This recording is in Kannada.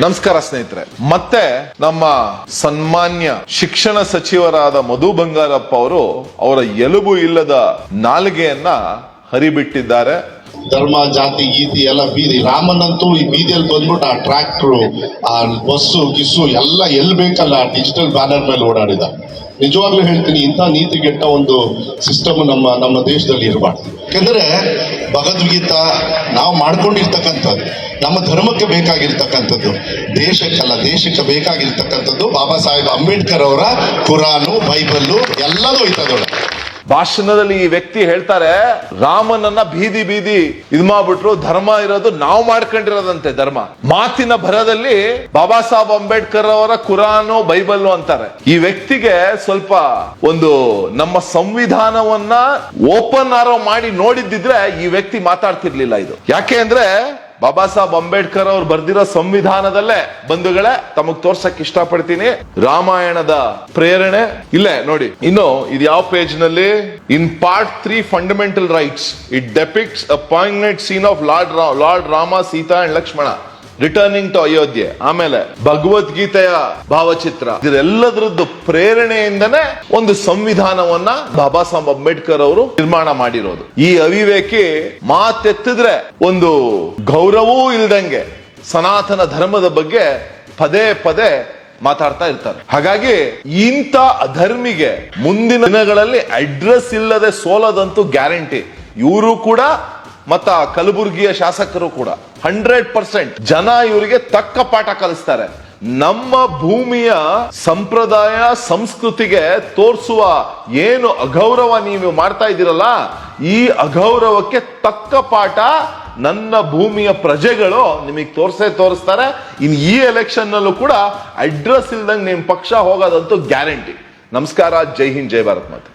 ನಮಸ್ಕಾರ ಸ್ನೇಹಿತರೆ. ಮತ್ತೆ ನಮ್ಮ ಸನ್ಮಾನ್ಯ ಶಿಕ್ಷಣ ಸಚಿವರಾದ ಮಧು ಬಂಗಾರಪ್ಪ ಅವರು ಅವರ ಎಲುಬು ಇಲ್ಲದ ನಾಲಿಗೆಯನ್ನ ಹರಿಬಿಟ್ಟಿದ್ದಾರೆ. ಧರ್ಮ, ಜಾತಿ, ಗೀತಿ ಎಲ್ಲ ಬೀದಿ. ರಾಮನಂತೂ ಈ ಬೀದಿಯಲ್ಲಿ ಬಂದ್ಬಿಟ್ಟು ಆ ಟ್ರ್ಯಾಕ್ಟ್ರು ಆ ಬಸ್ಸು ಗಿಸ್ಸು ಎಲ್ಲ ಎಲ್ಲಿ ಬೇಕಲ್ಲ ಡಿಜಿಟಲ್ ಬ್ಯಾನರ್ ಮೇಲೆ ಓಡಾಡಿದ. ನಿಜವಾಗ್ಲೂ ಹೇಳ್ತೀನಿ, ಇಂಥ ನೀತಿಗೆಟ್ಟ ಒಂದು ಸಿಸ್ಟಮ್ ನಮ್ಮ ನಮ್ಮ ದೇಶದಲ್ಲಿ ಇರಬಾರ್ದು. ಯಾಕಂದ್ರೆ ಭಗವದ್ಗೀತಾ ನಾವು ಮಾಡ್ಕೊಂಡಿರ್ತಕ್ಕಂಥದ್ದು, ನಮ್ಮ ಧರ್ಮಕ್ಕೆ ಬೇಕಾಗಿರ್ತಕ್ಕಂಥದ್ದು, ದೇಶಕ್ಕಲ್ಲ, ದೇಶಕ್ಕೆ ಬೇಕಾಗಿರ್ತಕ್ಕಂಥದ್ದು ಬಾಬಾ ಸಾಹೇಬ್ ಅಂಬೇಡ್ಕರ್ ಅವರ ಕುರಾನು, ಬೈಬಲ್ಲು ಎಲ್ಲದೂ ಐತದೊಳಗೆ ಭಾಷಣದಲ್ಲಿ ಈ ವ್ಯಕ್ತಿ ಹೇಳ್ತಾರೆ, ರಾಮನನ್ನ ಬೀದಿ ಬೀದಿ ಇದ್ ಮಾಡ್ಬಿಟ್ರು, ಧರ್ಮ ಇರೋದು ನಾವು ಮಾಡ್ಕೊಂಡಿರೋದಂತೆ ಧರ್ಮ. ಮಾತಿನ ಭರದಲ್ಲಿ ಬಾಬಾ ಸಾಹೇಬ್ ಅಂಬೇಡ್ಕರ್ ಅವರ ಕುರಾನು ಬೈಬಲ್ ಅಂತಾರೆ. ಈ ವ್ಯಕ್ತಿಗೆ ಸ್ವಲ್ಪ ಒಂದು ನಮ್ಮ ಸಂವಿಧಾನವನ್ನ ಓಪನ್ ಆರೋ ಮಾಡಿ ನೋಡಿದ್ದಿದ್ರೆ ಈ ವ್ಯಕ್ತಿ ಮಾತಾಡ್ತಿರ್ಲಿಲ್ಲ ಇದು. ಯಾಕೆ ಅಂದ್ರೆ ಬಾಬಾ ಸಾಹೇಬ್ ಅಂಬೇಡ್ಕರ್ ಅವ್ರು ಬರ್ದಿರೋ ಸಂವಿಧಾನದಲ್ಲೇ ಬಂಧುಗಳೇ, ತಮಗ್ ತೋರ್ಸಕ್ ಇಷ್ಟಪಡ್ತೀನಿ. ರಾಮಾಯಣದ ಪ್ರೇರಣೆ. ಇಲ್ಲೇ, ನೋಡಿ, ಇನ್ನು ಇದು ಯಾವ ಪೇಜ್ನಲ್ಲಿ in part three fundamental rights it depicts a point scene of Lord Lord Rama Sita and Lakshmana returning to Ayodhya ಆಮೇಲೆ ಭಗವದ್ಗೀತೆಯ ಭಾವಚಿತ್ರ. ಇದೆಲ್ಲದರದ್ದು ಪ್ರೇರಣೆಯಿಂದನೇ ಒಂದು ಸಂವಿಧಾನವನ್ನ ಬಾಬಾ ಸಾಹೇಬ್ ಅಂಬೇಡ್ಕರ್ ಅವರು ನಿರ್ಮಾಣ ಮಾಡಿರೋದು. ಈ ಅವಿವೇಕಿ ಮಾತೆತ್ತಿದ್ರೆ ಒಂದು ಗೌರವವೂ ಇಲ್ದಂಗೆ ಸನಾತನ ಧರ್ಮದ ಬಗ್ಗೆ ಪದೇ ಪದೇ ಮಾತಾಡ್ತಾ ಇರ್ತಾರೆ. ಹಾಗಾಗಿ ಇಂಥ ಅಧರ್ಮಿಗೆ ಮುಂದಿನ ದಿನಗಳಲ್ಲಿ ಅಡ್ರೆಸ್ ಇಲ್ಲದೆ ಸೋಲದಂತೂ ಗ್ಯಾರಂಟಿ ಇವರು ಕೂಡ ಮತ್ತ ಕಲಬುರಗಿಯ ಶಾಸಕರು ಕೂಡ ಹಂಡ್ರೆಡ್ ಪರ್ಸೆಂಟ್ ಜನ ಇವರಿಗೆ ತಕ್ಕ ಪಾಠ ಕಲಿಸ್ತಾರೆ. ನಮ್ಮ ಭೂಮಿಯ ಸಂಪ್ರದಾಯ, ಸಂಸ್ಕೃತಿಗೆ ತೋರಿಸುವ ಏನು ಅಗೌರವ ನೀವು ಮಾಡ್ತಾ ಇದ್ದೀರಲ್ಲ, ಈ ಅಗೌರವಕ್ಕೆ ತಕ್ಕ ಪಾಠ ನನ್ನ ಭೂಮಿಯ ಪ್ರಜೆಗಳು ನಿಮಗೆ ತೋರಿಸೇ ತೋರಿಸ್ತಾರೆ. ಇನ್ ಈ ಎಲೆಕ್ಷನ್ ನಲ್ಲೂ ಕೂಡ ಅಡ್ರೆಸ್ ಇಲ್ದಂಗೆ ನಿಮ್ ಪಕ್ಷ ಹೋಗೋದಂತೂ ಗ್ಯಾರಂಟಿ ನಮಸ್ಕಾರ, ಜೈ ಹಿಂದ್, ಜೈ ಭಾರತ್ ಮಾತೆ.